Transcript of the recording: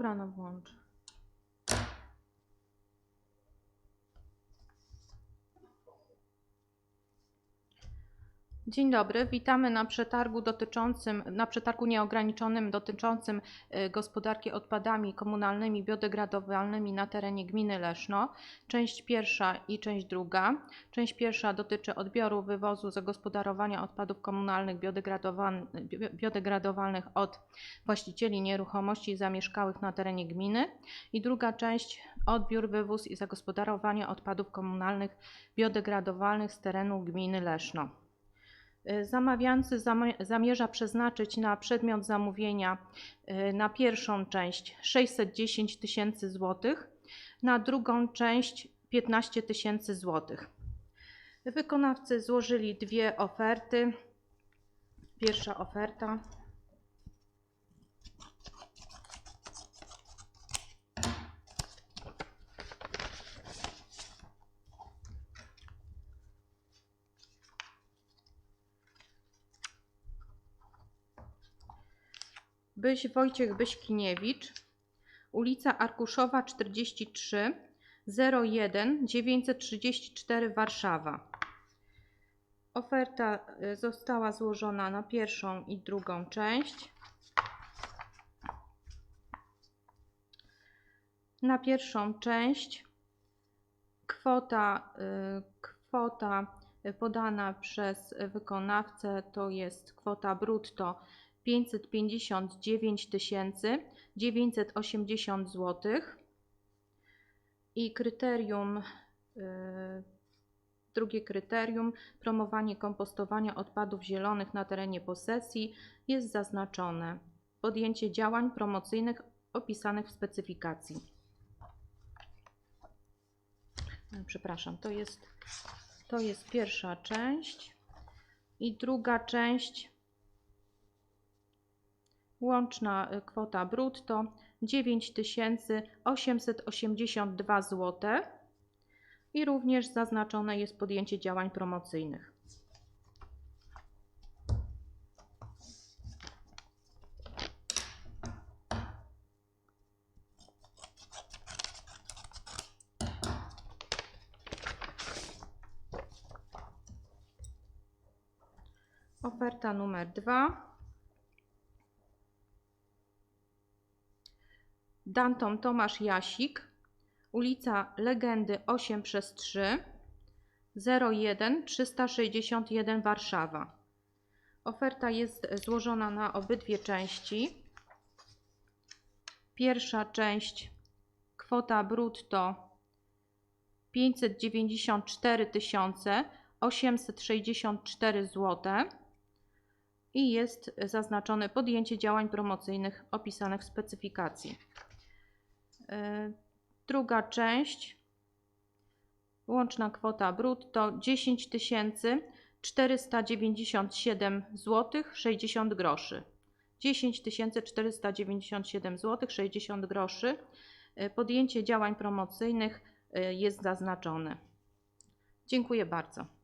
Dobra, no włącz. Dzień dobry, witamy na przetargu dotyczącym, na przetargu nieograniczonym dotyczącym y, gospodarki odpadami komunalnymi biodegradowalnymi na terenie gminy Leszno. Część pierwsza i część druga. Część pierwsza dotyczy odbioru, wywozu, zagospodarowania odpadów komunalnych biodegradowalnych od właścicieli nieruchomości zamieszkałych na terenie gminy. I druga część odbiór, wywóz i zagospodarowanie odpadów komunalnych biodegradowalnych z terenu gminy Leszno. Y, Zamawiający zama- zamierza przeznaczyć na przedmiot zamówienia y, na pierwszą część 610 tysięcy złotych, na drugą część 15 tysięcy złotych. Wykonawcy złożyli dwie oferty. Pierwsza oferta. Byś Wojciech Byśkiniewicz, ulica Arkuszowa 43, 01 934 Warszawa. Oferta y, została złożona na pierwszą i drugą część. Na pierwszą część kwota, y, kwota podana przez wykonawcę to jest kwota brutto 559 980 zł. I kryterium, y, drugie kryterium, promowanie kompostowania odpadów zielonych na terenie posesji jest zaznaczone. Podjęcie działań promocyjnych opisanych w specyfikacji. Przepraszam, to jest, to jest pierwsza część. I druga część Łączna y, kwota brutto 9882 zł i również zaznaczone jest podjęcie działań promocyjnych. Oferta numer 2. Danton Tomasz Jasik, ulica Legendy 8 przez 3, 01 361 Warszawa. Oferta jest złożona na obydwie części. Pierwsza część kwota brutto 594 864 zł i jest zaznaczone podjęcie działań promocyjnych opisanych w specyfikacji. E, Druga część, łączna kwota brutto 10 497 zł 60 groszy. 10 497 zł 60 groszy. E, Podjęcie działań promocyjnych e, jest zaznaczone. Dziękuję bardzo.